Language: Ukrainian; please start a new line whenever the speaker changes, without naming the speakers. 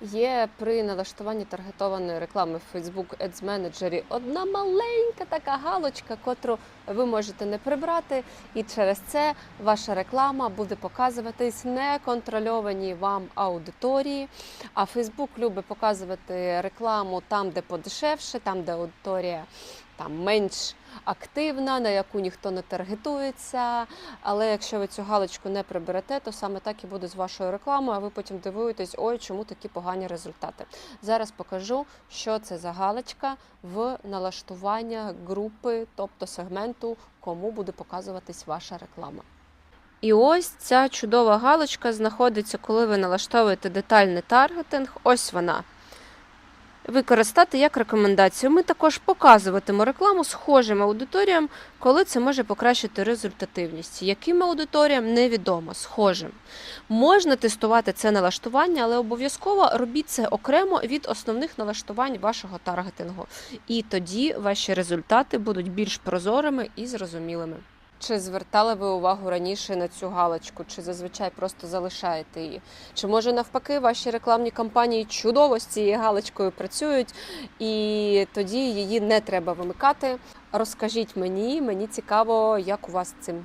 Є при налаштуванні таргетованої реклами в Facebook Ads Manager одна маленька така галочка, котру ви можете не прибрати, і через це ваша реклама буде показуватись неконтрольованій вам аудиторії. А Facebook любить показувати рекламу там, де подешевше, там, де аудиторія там менш активна, на яку ніхто не таргетується. Але якщо ви цю галочку не приберете, то саме так і буде з вашою рекламою, а ви потім дивуєтесь, ой, чому такі погані результати. Зараз покажу, що це за галочка в налаштування групи, тобто сегменту, кому буде показуватись ваша реклама. І ось ця чудова галочка знаходиться, коли ви налаштовуєте детальний таргетинг. Ось вона. Використати як рекомендацію. Ми також показуватимо рекламу схожим аудиторіям, коли це може покращити результативність. Яким аудиторіям невідомо, схожим. Можна тестувати це налаштування, але обов'язково робіть це окремо від основних налаштувань вашого таргетингу. І тоді ваші результати будуть більш прозорими і зрозумілими. Чи звертали ви увагу раніше на цю галочку, чи зазвичай просто залишаєте її? Чи може навпаки ваші рекламні кампанії чудово з цією галочкою працюють, і тоді її не треба вимикати? Розкажіть мені, мені цікаво, як у вас цим.